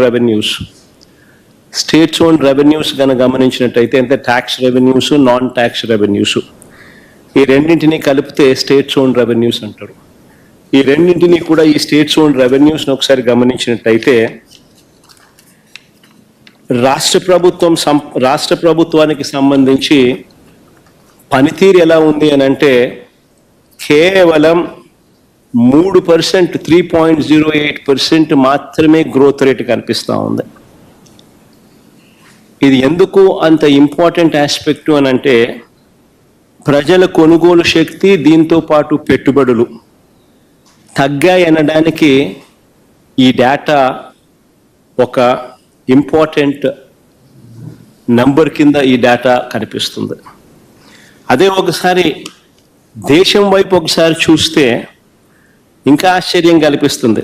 Revenues states own revenues కనుక గమనించినట్టయితే అంటే tax revenues non tax revenues ఈ రెండింటినీ కలిపితే స్టేట్స్ ఓన్ రెవెన్యూస్ అంటారు. ఈ రెండింటినీ కూడా ఈ స్టేట్స్ ఓన్ రెవెన్యూస్ని ఒకసారి గమనించినట్టయితే రాష్ట్ర ప్రభుత్వం సం రాష్ట్ర ప్రభుత్వానికి సంబంధించి పనితీరు ఎలా ఉంది అని అంటే కేవలం మూడు percent three point zero eight percent మాత్రమే గ్రోత్ రేట్ కనిపిస్తూ ఉంది. ఇది ఎందుకు అంత ఇంపార్టెంట్ ఆస్పెక్ట్ అని అంటే ప్రజల కొనుగోలు శక్తి దీంతో పాటు పెట్టుబడులు తగ్గాయి అనడానికి ఈ డేటా ఒక ఇంపార్టెంట్ నంబర్ కింద ఈ డేటా కనిపిస్తుంది. అదే ఒకసారి దేశం వైపు ఒకసారి చూస్తే ఇంకా ఆశ్చర్యం కల్పిస్తుంది.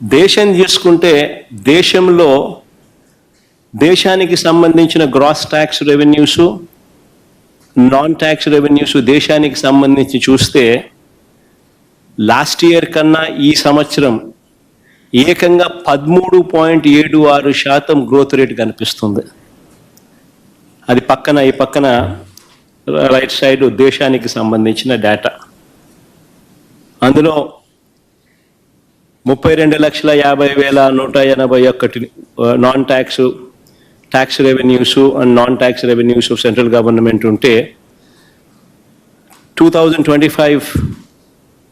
దేశం తీసుకుంటే దేశంలో దేశానికి సంబంధించిన gross tax revenues non tax revenues దేశానికి సంబంధించి చూస్తే లాస్ట్ ఇయర్ కన్నా ఈ సంవత్సరం ఏకంగా పదమూడు పాయింట్ ఏడు ఆరు శాతం గ్రోత్ రేట్ కనిపిస్తుంది. అది పక్కన ఈ పక్కన రైట్ సైడ్ దేశానికి సంబంధించిన డేటా అందులో ముప్పై రెండు లక్షల యాభై వేల నూట ఎనభై ఒకటి non tax tax revenues and non tax revenues central government ఉంటే two thousand twenty five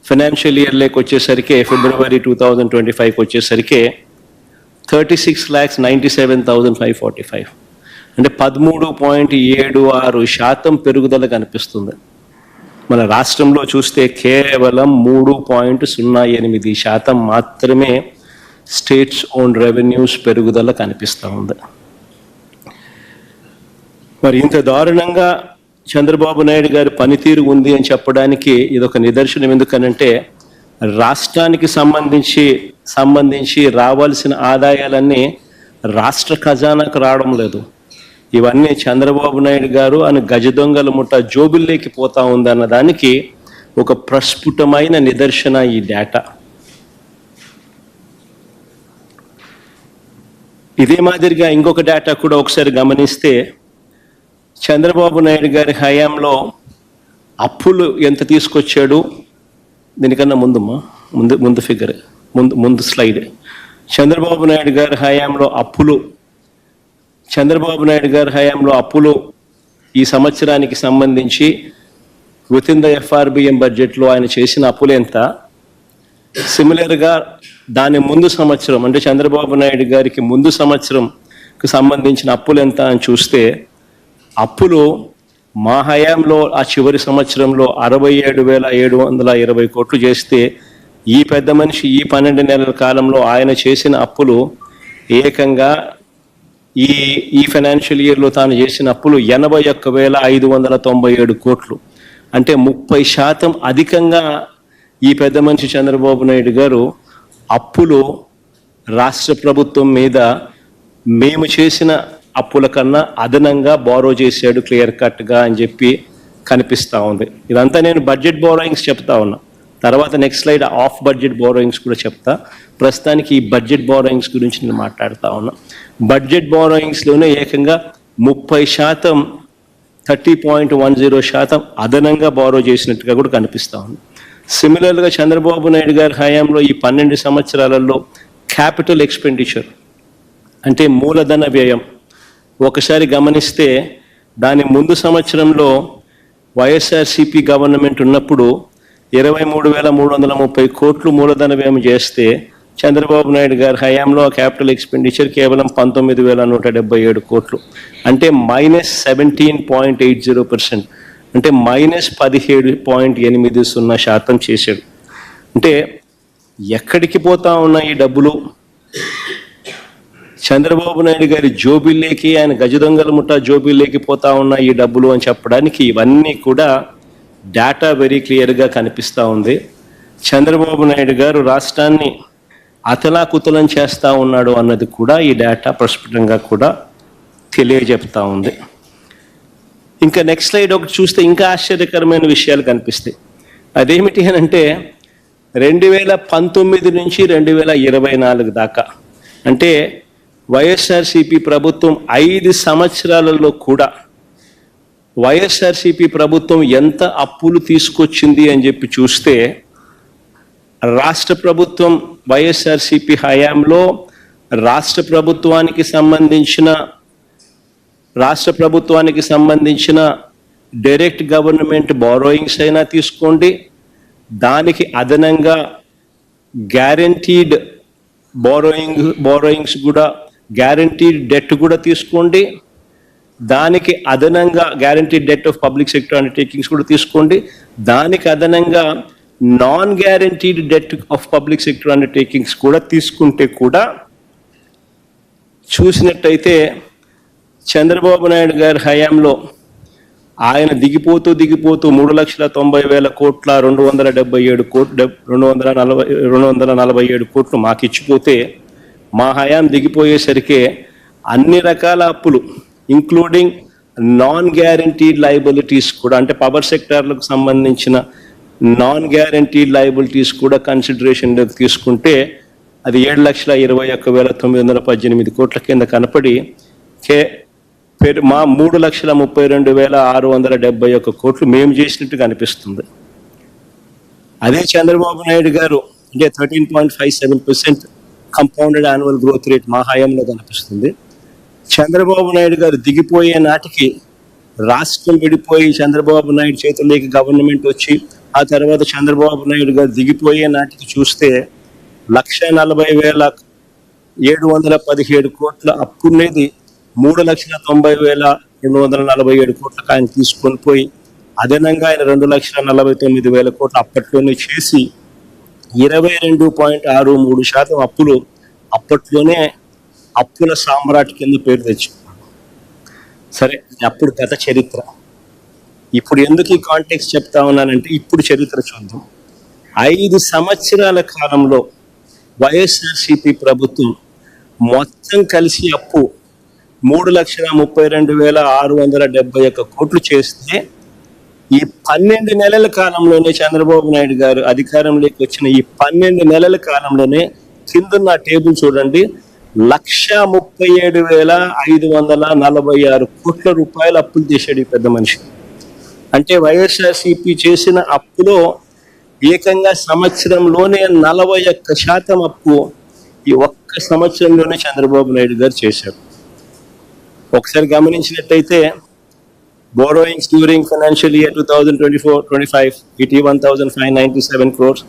financial ఇయర్లోకి వచ్చేసరికి ఫిబ్రవరి టూ థౌజండ్ ట్వంటీ ఫైవ్కి వచ్చేసరికి thirty six lakhs ninety seven thousand five forty five అంటే పదమూడు పాయింట్ ఏడు ఆరు శాతం పెరుగుదల కనిపిస్తుంది. మన రాష్ట్రంలో చూస్తే కేవలం మూడు పాయింట్ సున్నా ఎనిమిది శాతం మాత్రమే స్టేట్స్ ఓన్ రెవెన్యూస్ పెరుగుదల కనిపిస్తూ ఉంది. మరి ఇంత దారుణంగా చంద్రబాబు నాయుడు గారి పనితీరు ఉంది అని చెప్పడానికి ఇదొక నిదర్శనం ఎందుకనంటే రాష్ట్రానికి సంబంధించి సంబంధించి రావాల్సిన ఆదాయాలన్నీ రాష్ట్ర ఖజానాకు రావడం లేదు. ఇవన్నీ చంద్రబాబు నాయుడు గారు అని గజ దొంగల ముఠ జోబుల్లోకి పోతా ఉందన్న దానికి ఒక ప్రస్ఫుటమైన నిదర్శన ఈ డేటా. ఇదే మాదిరిగా ఇంకొక డేటా కూడా ఒకసారి గమనిస్తే చంద్రబాబు నాయుడు గారి హయాంలో అప్పులు ఎంత తీసుకొచ్చాడు? దీనికన్నా ముందుమ్మా ముందు ముందు ఫిగర్ ముందు ముందు స్లైడ్. చంద్రబాబు నాయుడు గారి హయాంలో అప్పులు చంద్రబాబు నాయుడు గారి హయాంలో అప్పులు ఈ సంవత్సరానికి సంబంధించి విత్ ద ఎఫ్ఆర్బిఎం బడ్జెట్లో ఆయన చేసిన అప్పులు ఎంత? సిమిలర్గా దాని ముందు సంవత్సరం అంటే చంద్రబాబు నాయుడు గారికి ముందు సంవత్సరంకి సంబంధించిన అప్పులు ఎంత అని చూస్తే అప్పులు మా హయాంలో ఆ చివరి సంవత్సరంలో అరవై ఏడు వేల ఏడు వందల ఇరవై కోట్లు చేస్తే ఈ పెద్ద మనిషి ఈ పన్నెండు నెలల కాలంలో ఆయన చేసిన అప్పులు ఏకంగా ఈ ఈ ఫైనాన్షియల్ ఇయర్లో తాను చేసిన అప్పులు ఎనభై ఒక్క వేల ఐదు వందల తొంభై ఏడు కోట్లు. అంటే ముప్పై శాతం అధికంగా ఈ పెద్ద మనిషి చంద్రబాబు నాయుడు గారు అప్పులు రాష్ట్ర ప్రభుత్వం మీద మేము చేసిన అప్పుల కన్నా అదనంగా బారో చేశాడు క్లియర్ కట్గా అని చెప్పి కనిపిస్తూ ఉంది. ఇదంతా నేను బడ్జెట్ బోరోయింగ్స్ చెప్తా ఉన్నా. తర్వాత next slide of budget borrowings కూడా చెప్తా. ప్రస్తుతానికి ఈ బడ్జెట్ బోరోయింగ్స్ గురించి నేను మాట్లాడుతూ ఉన్నా. బడ్జెట్ బారోయింగ్స్లోనే ఏకంగా ముప్పై శాతం థర్టీ పాయింట్ వన్ జీరో శాతం అదనంగా బారో చేసినట్టుగా కూడా కనిపిస్తూ ఉంది. సిమిలర్గా చంద్రబాబు నాయుడు గారి హయాంలో ఈ పన్నెండు సంవత్సరాలలో క్యాపిటల్ ఎక్స్పెండిచర్ అంటే మూలధన వ్యయం ఒకసారి గమనిస్తే దాని ముందు సంవత్సరంలో వైఎస్ఆర్సిపి గవర్నమెంట్ ఉన్నప్పుడు ఇరవై మూడు వేల మూడు వందల ముప్పై కోట్లు మూలధన వ్యయం చేస్తే చంద్రబాబు నాయుడు గారి హయాంలో క్యాపిటల్ ఎక్స్పెండిచర్ కేవలం పంతొమ్మిది వేల నూట డెబ్బై ఏడు కోట్లు. అంటే minus seventeen point eight zero percent. అంటే మైనస్ పదిహేడు పాయింట్ ఎనిమిది సున్నా శాతం చేశాడు. అంటే ఎక్కడికి పోతా ఉన్న ఈ డబ్బులు? చంద్రబాబు నాయుడు గారి జోబిల్లేకి ఆయన గజదొంగల ముఠా జోబిల్లేకి పోతా ఉన్న ఈ డబ్బులు అని చెప్పడానికి ఇవన్నీ కూడా డేటా వెరీ క్లియర్గా కనిపిస్తూ ఉంది. చంద్రబాబు నాయుడు గారు రాష్ట్రాన్ని అతలాకుతలం చేస్తూ ఉన్నాడు అన్నది కూడా ఈ డేటా ప్రస్ఫుటంగా కూడా తెలియజెప్తా ఉంది. ఇంకా నెక్స్ట్ స్లైడ్ ఒకటి చూస్తే ఇంకా ఆశ్చర్యకరమైన విషయాలు కనిపిస్తాయి. అదేమిటి అని అంటే రెండు వేల పంతొమ్మిది నుంచి రెండు వేల ఇరవై నాలుగు దాకా. అంటే వైఎస్ఆర్సిపి ప్రభుత్వం ఐదు సంవత్సరాలలో కూడా వైఎస్ఆర్సిపి ప్రభుత్వం ఎంత అప్పులు తీసుకొచ్చింది అని చెప్పి చూస్తే రాష్ట్ర ప్రభుత్వం వైఎస్ఆర్సిపి హయాంలో రాష్ట్ర ప్రభుత్వానికి సంబంధించిన రాష్ట్ర ప్రభుత్వానికి సంబంధించిన డైరెక్ట్ గవర్నమెంట్ బారోయింగ్స్ అయినా తీసుకోండి. దానికి అదనంగా గ్యారంటీడ్ బారోయింగ్ బారోయింగ్స్ కూడా గ్యారంటీడ్ డెట్ కూడా తీసుకోండి. దానికి అదనంగా guaranteed debt of public sector undertakings కూడా తీసుకోండి. దానికి అదనంగా non guaranteed debt of public sector undertakings కూడా తీసుకుంటే కూడా చూసినట్టయితే చంద్రబాబు నాయుడు గారి హయాంలో ఆయన దిగిపోతూ దిగిపోతూ మూడు లక్షల తొంభై వేల కోట్ల రెండు వందల డెబ్బై ఏడు కోట్లు రెండు వందల నలభై రెండు వందల నలభై ఏడు కోట్లు మాకు ఇచ్చిపోతే మా హయాం దిగిపోయేసరికి అన్ని రకాల అప్పులు ఇంక్లూడింగ్ నాన్ గ్యారంటీడ్ లైబిలిటీస్ కూడా అంటే పవర్ సెక్టార్లకు సంబంధించిన నాన్ గ్యారంటీ లయబిలిటీస్ కూడా కన్సిడరేషన్ తీసుకుంటే అది ఏడు లక్షల ఇరవై ఒక్క వేల తొమ్మిది వందల పద్దెనిమిది కోట్ల కింద కనపడి కే మా మూడు లక్షల ముప్పై రెండు వేల ఆరు వందల డెబ్బై ఒక్క కోట్లు మేము చేసినట్టు కనిపిస్తుంది. అదే చంద్రబాబు నాయుడు గారు అంటే thirteen point five seven percent compounded annual growth rate మా హయాంలో కనిపిస్తుంది. చంద్రబాబు నాయుడు గారు దిగిపోయే నాటికి రాష్ట్రం విడిపోయి చంద్రబాబు నాయుడు చేతుల్లోకి గవర్నమెంట్ వచ్చి ఆ తర్వాత చంద్రబాబు నాయుడు గారు దిగిపోయే నాటికి చూస్తే లక్ష నలభై వేల ఏడు వందల పదిహేడు కోట్ల అప్పునేది మూడు లక్షల తొంభై వేల రెండు వందల నలభై ఏడు కోట్లకు ఆయన తీసుకొని పోయి అదనంగా ఆయన రెండు లక్షల నలభై తొమ్మిది వేల కోట్లు అప్పట్లోనే చేసి ఇరవై రెండు పాయింట్ ఆరు మూడు శాతం అప్పులు అప్పట్లోనే అప్పుల సామ్రాట్ కింద పేరు తెచ్చు సరే అప్పుడు గత చరిత్ర. ఇప్పుడు ఎందుకు ఈ కాంటెక్స్ చెప్తా ఉన్నానంటే ఇప్పుడు చరిత్ర చూద్దాం. ఐదు సంవత్సరాల కాలంలో వైఎస్ఆర్సిపి ప్రభుత్వం మొత్తం కలిసి అప్పు మూడు లక్షల ముప్పై రెండు వేల ఆరు వందల డెబ్బై ఒక్క కోట్లు చేస్తే ఈ పన్నెండు నెలల కాలంలోనే చంద్రబాబు నాయుడు గారు అధికారంలోకి వచ్చిన ఈ పన్నెండు నెలల కాలంలోనే కిందన్న టేబుల్ చూడండి లక్ష ముప్పై ఏడు వేల ఐదు వందల నలభై ఆరు కోట్ల రూపాయలు అప్పులు చేశాడు ఈ పెద్ద మనిషి. అంటే వైఎస్ఆర్సిపి చేసిన అప్పులో ఏకంగా సంవత్సరంలోనే నలభై ఒక్క శాతం అప్పు ఈ ఒక్క సంవత్సరంలోనే చంద్రబాబు నాయుడు గారు చేశారు. ఒకసారి గమనించినట్టయితే borrowings during financial year two thousand twenty four twenty five eighty one thousand five ninety seven crores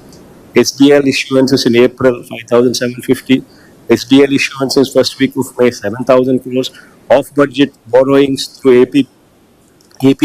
SBL issuances in April five thousand seven fifty SBL issuances first week of May seven thousand crores of budget borrowings through AP AP